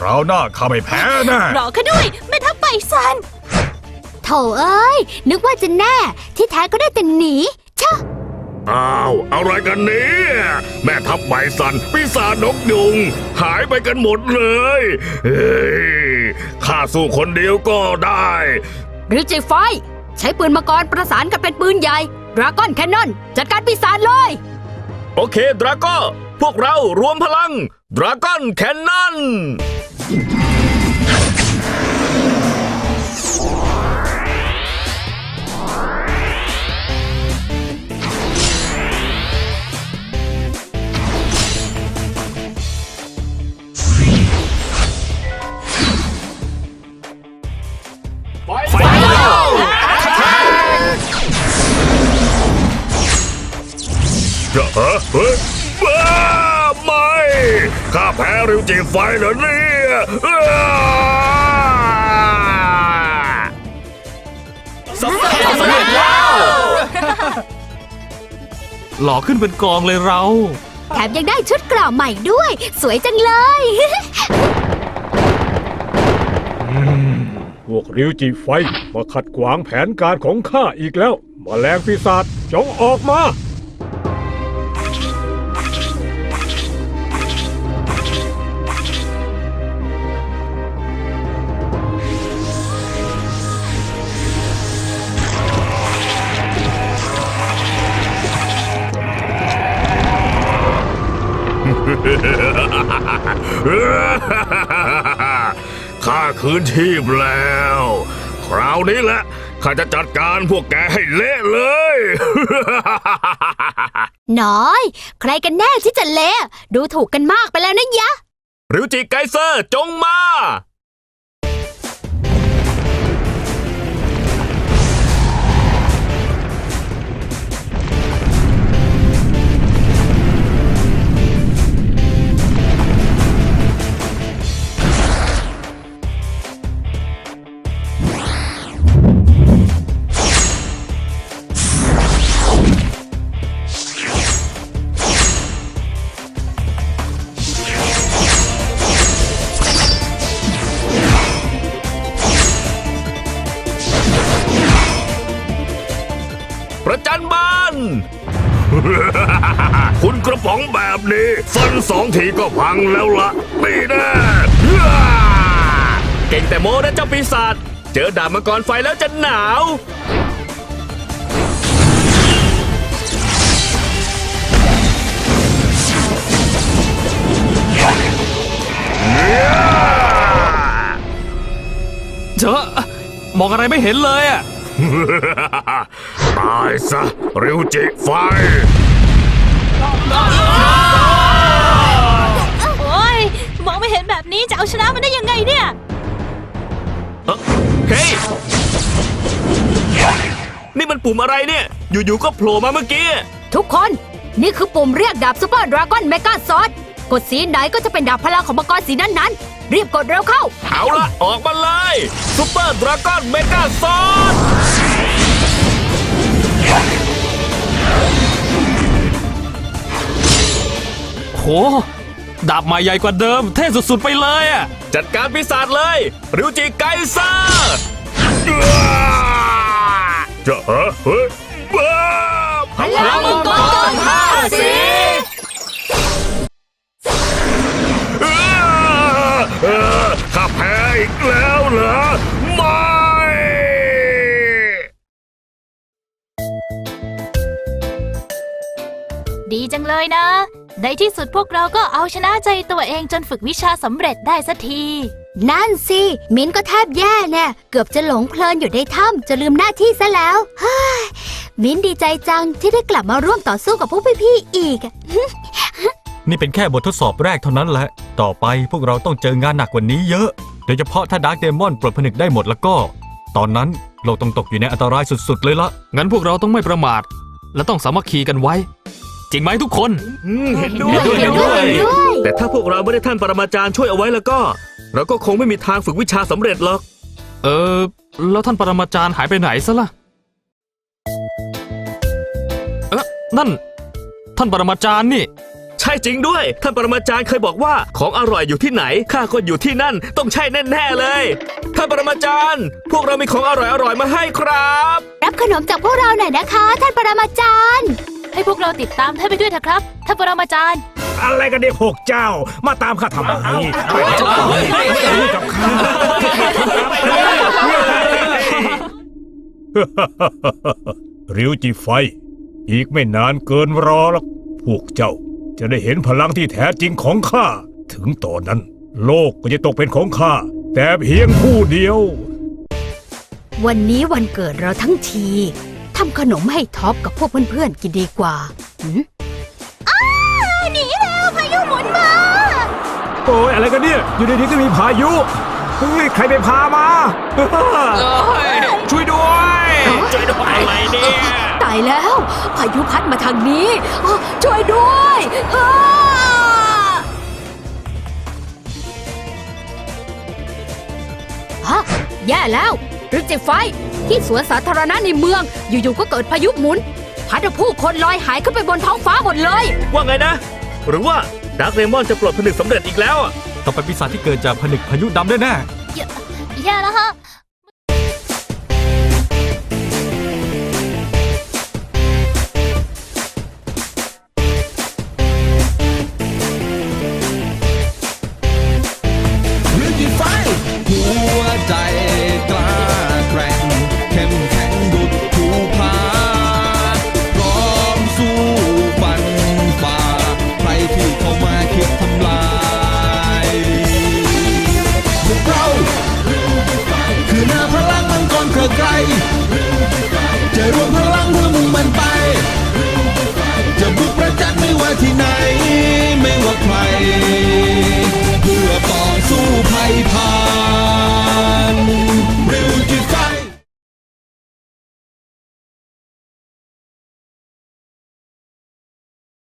คราวหน้าข้าไม่แพ้แน่รอข้าด้วยแม่ทัพไปซันโถเอ้ย นึกว่าจะแน่ ที่แท้ก็ได้แต่หนีชะอ้าวอะไรกันเนี่ยแม่ทัพใบสันปีศาจนกยุง หายไปกันหมดเลยเฮ้ยข้าสู้คนเดียวก็ได้ หรือเจไฟใช้ปืนมังกรประสานกันเป็นปืนใหญ่ดราก้อนแคนนอนจัดการปีศาจเลย โอเค ดราก้พวกเรารวมพลัง ดราก้อนแคนนอน ไฟจะเฮ้เฮ้ ยบ้าไม่ข้าแพ้ริวจีไฟเหรอเนี่ยอ้าสำเร็จแล้ว หล่อขึ้นเป็นกองเลยเรา แถมยังได้ชุดเกราะใหม่ด้วย สวยจังเลย พวกริวจิไฟมาขัดขวางแผนการของข้าอีกแล้วมแมลงปีศาจจงออกมา ข้าคืนชีพแล้ว คราวนี้แหละข้าจะจัดการพวกแกให้เละเลย น้อย ใครกันแน่ที่จะเละ ดูถูกกันมากไปแล้วนะยะ ริวจิไกเซอร์จงมา ป๋องแบบนี้ ฟันสองทีก็พังแล้วละนี่แน่เก่งแต่โมนะเจ้าปีศาจเจอดาบมังกรไฟแล้วจะหนาวเจอมองอะไรไม่เห็นเลยอะ ตายซะริวจิไฟ โอ้ยมองไม่เห็นแบบนี้จะเอาชนะมันได้ยังไงเนี่ย เฮ้ย นี่มันปุ่มอะไรเนี่ย อยู่ๆ ก็โผล่มาเมื่อกี้ ทุกคน นี่คือปุ่มเรียกดาบซูเปอร์ดราก้อนเมกาซอสกดสีไหนก็จะเป็นดาบพลังของมังกรสีนั้นๆรีบกดเร็วเข้า เอาละออกมาเลยซุปเปอร์ดราก้อนเมกาซอส โห ดาบใหม่ใหญ่กว่าเดิม เท่สุดๆไปเลยอะ จัดการปีศาจเลย ริวจิไกเซอร์จะเฮ้เฮ้ยบ้าพลังมังกรห้าสีเออข้าแพ้อีกแล้วเหรอ ไม่ ดีจังเลยนะ ในที่สุดพวกเราก็เอาชนะใจตัวเองจนฝึกวิชาสำเร็จได้สักที นั่นสิ มิ้นก็แทบแย่แน่เกือบจะหลงเพลินอยู่ในถ้ำจะลืมหน้าที่ซะแล้วเฮ้ยมิ้นดีใจจังที่ได้กลับมาร่วมต่อสู้กับพวกพี่ๆอีก นี่เป็นแค่บททดสอบแรกเท่านั้นแหละ ต่อไปพวกเราต้องเจองานหนักกว่านี้เยอะ โดยเฉพาะถ้าดาร์กเดมอนปลดผนึกได้หมดแล้วก็ ตอนนั้นเราต้องตกอยู่ในอันตรายสุดๆเลยละ งั้นพวกเราต้องไม่ประมาท และต้องสามัคคีกันไว้ จริงไหมทุกคนเห็นด้วยเห็นด้วยเห็นด้วย แต่ถ้าพวกเราไม่ได้ท่านปรมาจารย์ช่วยเอาไว้แล้วก็ เราก็คงไม่มีทางฝึกวิชาสำเร็จหรอก เออ แล้วท่านปรมาจารย์หายไปไหนซะล่ะเอ๊ะนั่น ท่านปรมาจารย์นี่ใช่ช่จริงด้วย ท่านปรมาจารย์เคยบอกว่าของอร่อยอยู่ที่ไหนข้าก็อยู่ที่นั่นต้องใช่แน่ๆเลย ท่านปรมาจารย์ พวกเรามีของอร่อยๆมาให้ครับ รับขนมจากพวกเราหน่อยนะคะ ท่านปรมาจารย์ ให้พวกเราติดตามท่านไปด้วยเถอะครับท่านปรมาจารย์ อะไรกันเนี่ยพวกเจ้า มาตามข้าทำไมไปกับข้าริวจิไฟ อีกไม่นานเกินรอหรอกพวกเจ้าจะได้เห็นพลังที่แท้จริงของข้า ถึงตอนนั้น โลกก็จะตกเป็นของข้า แต่เพียงผู้เดียว วันนี้วันเกิดเราทั้งที ทำขนมให้ท็อปกับพวกเพื่อนๆกินดีกว่าหืมอ้าหนีแล้วพายุหมุนมา โอ้ยอะไรกันเนี่ย อยู่ดีๆก็มีพายุเฮ้ยใครไปพามา ช่วยด้วยช่วยด้วยอะไรเนี่ยตายแล้ว พายุพัดมาทางนี้อ้อช่วยด้วยอ้าฮะแย่แล้วริจิไฟ ที่สวนสาธารณะในเมือง อยู่ๆก็เกิดพายุหมุน พัดเอาผู้คนลอยหายขึ้นไปบนท้องฟ้าหมดเลย ว่าไงนะ หรือว่าดาร์คเรมอนจะปลดผนึกสำเร็จอีกแล้วอะต้องเป็นปีศาจที่เกิดจากผนึกพายุดำแน่แย่แล้วฮะ Llevo